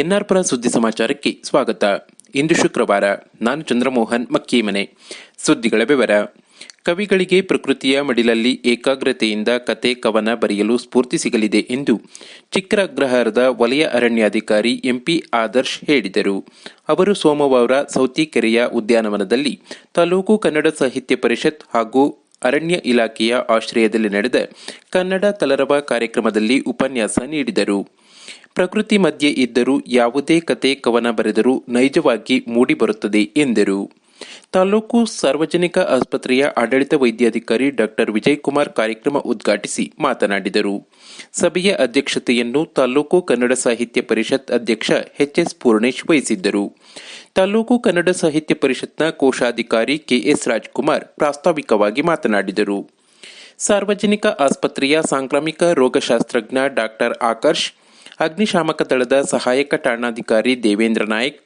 N R ಪುರ ಸುದ್ದಿ ಸಮಾಚಾರಕ್ಕೆ ಸ್ವಾಗತ. ಇಂದು ಶುಕ್ರವಾರ ನಾನು ಚಂದ್ರಮೋಹನ್ ಮಕ್ಕೀಮನೆ. ಸುದ್ದಿಗಳ ವಿವರ. ಕವಿಗಳಿಗೆ ಪ್ರಕೃತಿಯ ಮಡಿಲಲ್ಲಿ ಏಕಾಗ್ರತೆಯಿಂದ ಕತೆ ಕವನ ಬರೆಯಲು ಸ್ಫೂರ್ತಿ ಸಿಗಲಿದೆ ಎಂದು ಚಿಕ್ಕರಗ್ರಹಾರದ ವಲಯ ಅರಣ್ಯಾಧಿಕಾರಿ ಎಂಪಿ ಆದರ್ಶ್ ಹೇಳಿದರು. ಅವರು ಸೋಮವಾರ ಸೌತಿಕೆರೆಯ ಉದ್ಯಾನವನದಲ್ಲಿ ತಾಲೂಕು ಕನ್ನಡ ಸಾಹಿತ್ಯ ಪರಿಷತ್ ಹಾಗೂ ಅರಣ್ಯ ಇಲಾಖೆಯ ಆಶ್ರಯದಲ್ಲಿ ನಡೆದ ಕನ್ನಡ ತಲರವ ಕಾರ್ಯಕ್ರಮದಲ್ಲಿ ಉಪನ್ಯಾಸ ನೀಡಿದರು. ಪ್ರಕೃತಿ ಮಧ್ಯೆ ಇದ್ದರೂ ಯಾವುದೇ ಕತೆ ಕವನ ಬರೆದರೂ ನೈಜವಾಗಿ ಮೂಡಿಬರುತ್ತದೆ ಎಂದರು. ತಾಲೂಕು ಸಾರ್ವಜನಿಕ ಆಸ್ಪತ್ರೆಯ ಆಡಳಿತ ವೈದ್ಯಾಧಿಕಾರಿ ಡಾಕ್ಟರ್ ವಿಜಯಕುಮಾರ್ ಕಾರ್ಯಕ್ರಮ ಉದ್ಘಾಟಿಸಿ ಮಾತನಾಡಿದರು. ಸಭೆಯ ಅಧ್ಯಕ್ಷತೆಯನ್ನು ತಾಲೂಕು ಕನ್ನಡ ಸಾಹಿತ್ಯ ಪರಿಷತ್ ಅಧ್ಯಕ್ಷ ಎಚ್ಎಸ್ ಪೂರ್ಣೇಶ್ ವಹಿಸಿದ್ದರು. ತಾಲೂಕು ಕನ್ನಡ ಸಾಹಿತ್ಯ ಪರಿಷತ್ನ ಕೋಶಾಧಿಕಾರಿ ಕೆಎಸ್ ರಾಜ್ಕುಮಾರ್ ಪ್ರಾಸ್ತಾವಿಕವಾಗಿ ಮಾತನಾಡಿದರು. ಸಾರ್ವಜನಿಕ ಆಸ್ಪತ್ರೆಯ ಸಾಂಕ್ರಾಮಿಕ ರೋಗಶಾಸ್ತ್ರಜ್ಞ ಡಾಕ್ಟರ್ ಆಕರ್ಷ್ ಅಗ್ನಿಶಾಮಕ ದಳದ ಸಹಾಯಕ ಠಾಣಾಧಿಕಾರಿ ದೇವೇಂದ್ರ ನಾಯ್ಕ್,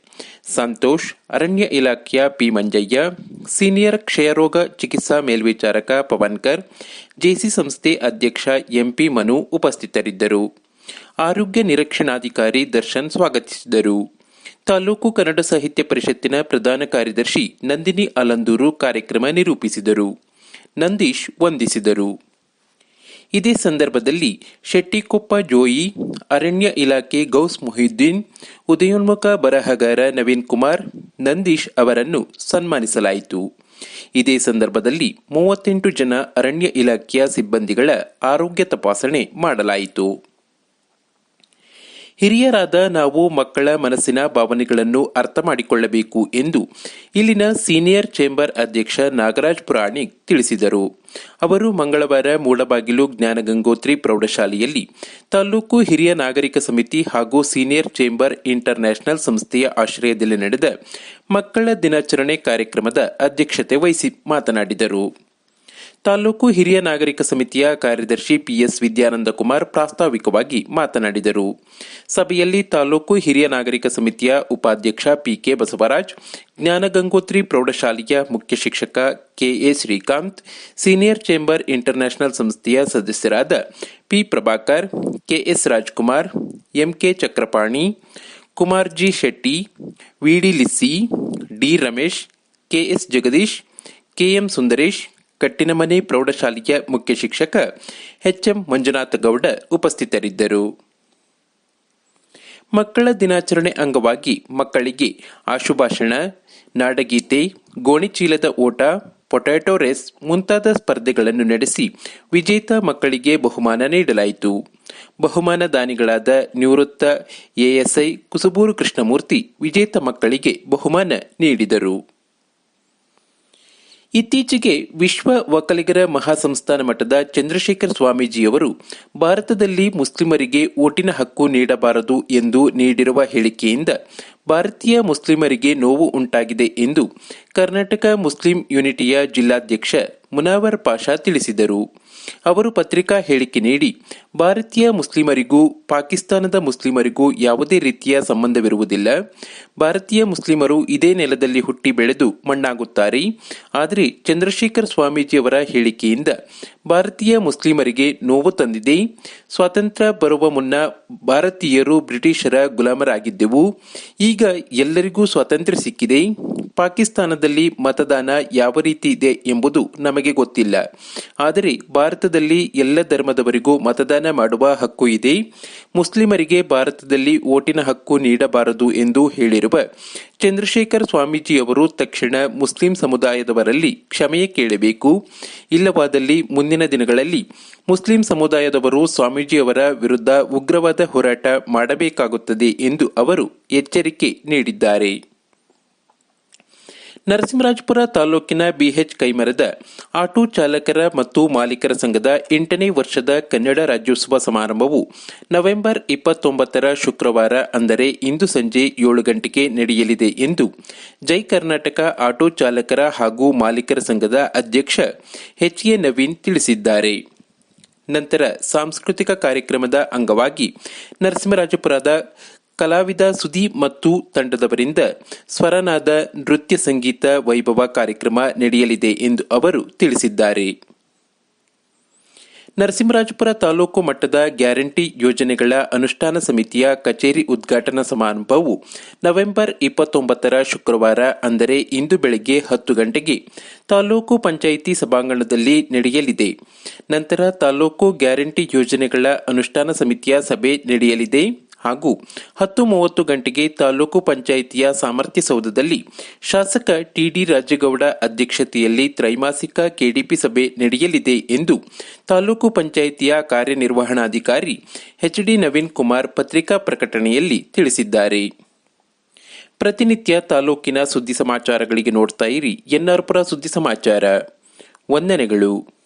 ಸಂತೋಷ್, ಅರಣ್ಯ ಇಲಾಖೆಯ ಪಿ ಮಂಜಯ್ಯ, ಸೀನಿಯರ್ ಕ್ಷಯರೋಗ ಚಿಕಿತ್ಸಾ ಮೇಲ್ವಿಚಾರಕ ಪವನ್ಕರ್, ಜೆಸಿ ಸಂಸ್ಥೆ ಅಧ್ಯಕ್ಷ ಎಂಪಿ ಮನು ಉಪಸ್ಥಿತರಿದ್ದರು. ಆರೋಗ್ಯ ನಿರೀಕ್ಷಣಾಧಿಕಾರಿ ದರ್ಶನ್ ಸ್ವಾಗತಿಸಿದರು. ತಾಲೂಕು ಕನ್ನಡ ಸಾಹಿತ್ಯ ಪರಿಷತ್ತಿನ ಪ್ರಧಾನ ಕಾರ್ಯದರ್ಶಿ ನಂದಿನಿ ಅಲಂದೂರು ಕಾರ್ಯಕ್ರಮ ನಿರೂಪಿಸಿದರು. ನಂದೀಶ್ ವಂದಿಸಿದರು. ಇದೇ ಸಂದರ್ಭದಲ್ಲಿ ಶೆಟ್ಟಿಕೊಪ್ಪ ಜೋಯಿ, ಅರಣ್ಯ ಇಲಾಖೆ ಗೌಸ್ ಮೊಹಿದ್ದೀನ್, ಉದಯೋನ್ಮುಖ ಬರಹಗಾರ ನವೀನ್ ಕುಮಾರ್, ನಂದೀಶ್ ಅವರನ್ನು ಸನ್ಮಾನಿಸಲಾಯಿತು. ಇದೇ ಸಂದರ್ಭದಲ್ಲಿ ಮೂವತ್ತೆಂಟು ಜನ ಅರಣ್ಯ ಇಲಾಖೆಯ ಸಿಬ್ಬಂದಿಗಳ ಆರೋಗ್ಯ ತಪಾಸಣೆ ಮಾಡಲಾಯಿತು. ಹಿರಿಯರಾದ ನಾವು ಮಕ್ಕಳ ಮನಸ್ಸಿನ ಭಾವನೆಗಳನ್ನು ಅರ್ಥ ಮಾಡಿಕೊಳ್ಳಬೇಕು ಎಂದು ಇಲ್ಲಿನ ಸೀನಿಯರ್ ಚೇಂಬರ್ ಅಧ್ಯಕ್ಷ ನಾಗರಾಜ್ ಪುರಾಣಿಕ್ ತಿಳಿಸಿದರು. ಅವರು ಮಂಗಳವಾರ ಮೂಡಬಾಗಿಲು ಜ್ಞಾನಗಂಗೋತ್ರಿ ಪ್ರೌಢಶಾಲೆಯಲ್ಲಿ ತಾಲೂಕು ಹಿರಿಯ ನಾಗರಿಕ ಸಮಿತಿ ಹಾಗೂ ಸೀನಿಯರ್ ಚೇಂಬರ್ ಇಂಟರ್ ನ್ಯಾಷನಲ್ ಸಂಸ್ಥೆಯ ಆಶ್ರಯದಲ್ಲಿ ನಡೆದ ಮಕ್ಕಳ ದಿನಾಚರಣೆ ಕಾರ್ಯಕ್ರಮದ ಅಧ್ಯಕ್ಷತೆ ವಹಿಸಿ ಮಾತನಾಡಿದರು. ತಾಲೂಕು ಹಿರಿಯ ನಾಗರಿಕ ಸಮಿತಿಯ ಕಾರ್ಯದರ್ಶಿ ಪಿಎಸ್ ವಿದ್ಯಾನಂದ ಕುಮಾರ್ ಪ್ರಾಸ್ತಾವಿಕವಾಗಿ ಮಾತನಾಡಿದರು. ಸಭೆಯಲ್ಲಿ ತಾಲೂಕು ಹಿರಿಯ ನಾಗರಿಕ ಸಮಿತಿಯ ಉಪಾಧ್ಯಕ್ಷ ಪಿಕೆ ಬಸವರಾಜ್ ಜ್ಞಾನಗಂಗೋತ್ರಿ ಪ್ರೌಢಶಾಲೆಯ ಮುಖ್ಯ ಶಿಕ್ಷಕ KA Srikanth, senior chamber international ಸಂಸ್ಥೆಯ ಸದಸ್ಯರಾದ P Prabhakar KS Rajkumar MK Chakrapani, Kumar G Shetty VD Lissy, D Ramesh KS Jagadish KM Sundaresh Kattinamane ಪ್ರೌಢಶಾಲೆಯ ಮುಖ್ಯ ಶಿಕ್ಷಕ ಎಚ್ಎಂ ಮಂಜುನಾಥ ಗೌಡ ಉಪಸ್ಥಿತರಿದ್ದರು. ಮಕ್ಕಳ ದಿನಾಚರಣೆ ಅಂಗವಾಗಿ ಮಕ್ಕಳಿಗೆ ಆಶುಭಾಷಣ, ನಾಡಗೀತೆ, ಗೋಣಿಚೀಲದ ಓಟ, ಪೊಟ್ಯಾಟೊ ರೇಸ್ ಮುಂತಾದ ಸ್ಪರ್ಧೆಗಳನ್ನು ನಡೆಸಿ ವಿಜೇತ ಮಕ್ಕಳಿಗೆ ಬಹುಮಾನ ನೀಡಲಾಯಿತು. ಬಹುಮಾನ ದಾನಿಗಳಾದ ನಿವೃತ್ತ ಎಎಸ್ಐ ಕುಸುಬೂರು ಕೃಷ್ಣಮೂರ್ತಿ ವಿಜೇತ ಮಕ್ಕಳಿಗೆ ಬಹುಮಾನ ನೀಡಿದರು. ಇತ್ತೀಚೆಗೆ ವಿಶ್ವ ಒಕ್ಕಲಿಗರ ಮಹಾಸಂಸ್ಥಾನ ಮಠದ ಚಂದ್ರಶೇಖರ ಸ್ವಾಮೀಜಿಯವರು ಭಾರತದಲ್ಲಿ ಮುಸ್ಲಿಮರಿಗೆ ಓಟಿನ ಹಕ್ಕು ನೀಡಬಾರದು ಎಂದು ನೀಡಿರುವ ಹೇಳಿಕೆಯಿಂದ ಭಾರತೀಯ ಮುಸ್ಲಿಮರಿಗೆ ನೋವು ಉಂಟಾಗಿದೆ ಎಂದು ಕರ್ನಾಟಕ ಮುಸ್ಲಿಂ ಯುನಿಟಿಯ ಜಿಲ್ಲಾಧ್ಯಕ್ಷ ಮುನಾವರ್ ಪಾಷಾ ತಿಳಿಸಿದರು. ಅವರು ಪತ್ರಿಕಾ ಹೇಳಿಕೆ ನೀಡಿ, ಭಾರತೀಯ ಮುಸ್ಲಿಮರಿಗೂ ಪಾಕಿಸ್ತಾನದ ಮುಸ್ಲಿಮರಿಗೂ ಯಾವುದೇ ರೀತಿಯ ಸಂಬಂಧವಿರುವುದಿಲ್ಲ. ಭಾರತೀಯ ಮುಸ್ಲಿಮರು ಇದೇ ನೆಲದಲ್ಲಿ ಹುಟ್ಟಿ ಬೆಳೆದು ಮಣ್ಣಾಗುತ್ತಾರೆ. ಆದರೆ ಚಂದ್ರಶೇಖರ್ ಸ್ವಾಮೀಜಿಯವರ ಹೇಳಿಕೆಯಿಂದ ಭಾರತೀಯ ಮುಸ್ಲಿಮರಿಗೆ ನೋವು ತಂದಿದೆ. ಸ್ವಾತಂತ್ರ್ಯ ಬರುವ ಮುನ್ನ ಭಾರತೀಯರು ಬ್ರಿಟಿಷರ ಗುಲಾಮರಾಗಿದ್ದೆವು. ಈಗ ಎಲ್ಲರಿಗೂ ಸ್ವಾತಂತ್ರ್ಯ ಸಿಕ್ಕಿದೆ. ಪಾಕಿಸ್ತಾನದಲ್ಲಿ ಮತದಾನ ಯಾವ ರೀತಿ ಇದೆ ಎಂಬುದು ನಮಗೆ ಗೊತ್ತಿಲ್ಲ. ಆದರೆ ಭಾರತದಲ್ಲಿ ಎಲ್ಲ ಧರ್ಮದವರಿಗೂ ಮತದಾನ ಮಾಡುವ ಹಕ್ಕು ಇದೆ. ಮುಸ್ಲಿಮರಿಗೆ ಭಾರತದಲ್ಲಿ ಓಟಿನ ಹಕ್ಕು ನೀಡಬಾರದು ಎಂದು ಹೇಳಿರುವ ಚಂದ್ರಶೇಖರ್ ಸ್ವಾಮೀಜಿಯವರು ತಕ್ಷಣ ಮುಸ್ಲಿಂ ಸಮುದಾಯದವರಲ್ಲಿ ಕ್ಷಮೆಯ ಕೇಳಬೇಕು. ಇಲ್ಲವಾದಲ್ಲಿ ಮುಂದಿನ ದಿನಗಳಲ್ಲಿ ಮುಸ್ಲಿಂ ಸಮುದಾಯದವರು ಸ್ವಾಮೀಜಿಯವರ ವಿರುದ್ಧ ಉಗ್ರವಾದ ಹೋರಾಟ ಮಾಡಬೇಕಾಗುತ್ತದೆ ಎಂದು ಅವರು ಎಚ್ಚರಿಕೆ ನೀಡಿದ್ದಾರೆ. ನರಸಿಂಹರಾಜಪುರ ತಾಲೂಕಿನ ಬಿಎಚ್ ಕೈಮರದ ಆಟೋ ಚಾಲಕರ ಮತ್ತು ಮಾಲೀಕರ ಸಂಘದ ಎಂಟನೇ ವರ್ಷದ ಕನ್ನಡ ರಾಜ್ಯೋತ್ಸವ ಸಮಾರಂಭವು ನವೆಂಬರ್ ಇಪ್ಪತ್ತೊಂಬತ್ತರ ಶುಕ್ರವಾರ, ಅಂದರೆ ಇಂದು ಸಂಜೆ ಏಳು ಗಂಟೆಗೆ ನಡೆಯಲಿದೆ ಎಂದು ಜೈ ಕರ್ನಾಟಕ ಆಟೋ ಚಾಲಕರ ಹಾಗೂ ಮಾಲೀಕರ ಸಂಘದ ಅಧ್ಯಕ್ಷ ಎಚ್ ಎ ನವೀನ್ ತಿಳಿಸಿದ್ದಾರೆ. ನಂತರ ಸಾಂಸ್ಕೃತಿಕ ಕಾರ್ಯಕ್ರಮದ ಅಂಗವಾಗಿ ನರಸಿಂಹರಾಜಪುರದ ಕಲಾವಿದ ಸುದೀಪ್ ಮತ್ತು ತಂಡದವರಿಂದ ಸ್ವರನಾದ ನೃತ್ಯ ಸಂಗೀತ ವೈಭವ ಕಾರ್ಯಕ್ರಮ ನಡೆಯಲಿದೆ ಎಂದು ಅವರು ತಿಳಿಸಿದ್ದಾರೆ. ನರಸಿಂಹರಾಜಪುರ ತಾಲೂಕು ಮಟ್ಟದ ಗ್ಯಾರಂಟಿ ಯೋಜನೆಗಳ ಅನುಷ್ಠಾನ ಸಮಿತಿಯ ಕಚೇರಿ ಉದ್ಘಾಟನಾ ಸಮಾರಂಭವು ನವೆಂಬರ್ ಇಪ್ಪತ್ತೊಂಬತ್ತರ ಶುಕ್ರವಾರ, ಅಂದರೆ ಇಂದು ಬೆಳಗ್ಗೆ ಹತ್ತು ಗಂಟೆಗೆ ತಾಲೂಕು ಪಂಚಾಯಿತಿ ಸಭಾಂಗಣದಲ್ಲಿ ನಡೆಯಲಿದೆ. ನಂತರ ತಾಲೂಕು ಗ್ಯಾರಂಟಿ ಯೋಜನೆಗಳ ಅನುಷ್ಠಾನ ಸಮಿತಿಯ ಸಭೆ ನಡೆಯಲಿದೆ. ಹಾಗೂ ಹತ್ತು ಮೂವತ್ತು ಗಂಟೆಗೆ ತಾಲೂಕು ಪಂಚಾಯಿತಿಯ ಸಾಮರ್ಥ್ಯ ಸೌಧದಲ್ಲಿ ಶಾಸಕ ಟಿಡಿ ರಾಜೇಗೌಡ ಅಧ್ಯಕ್ಷತೆಯಲ್ಲಿ ತ್ರೈಮಾಸಿಕ ಕೆಡಿಪಿ ಸಭೆ ನಡೆಯಲಿದೆ ಎಂದು ತಾಲೂಕು ಪಂಚಾಯಿತಿಯ ಕಾರ್ಯನಿರ್ವಹಣಾಧಿಕಾರಿ ಎಚ್ಡಿ ನವೀನ್ ಕುಮಾರ್ ಪತ್ರಿಕಾ ಪ್ರಕಟಣೆಯಲ್ಲಿ ತಿಳಿಸಿದ್ದಾರೆ. ಪ್ರತಿನಿತ್ಯ ತಾಲೂಕಿನ ಸುದ್ದಿ ಸಮಾಚಾರಗಳಿಗೆ ನೋಡ್ತಾ ಇರಿ ಎನ್ಆರ್ಪುರ ಸುದ್ದಿ ಸಮಾಚಾರ. ವಂದನೆಗಳು.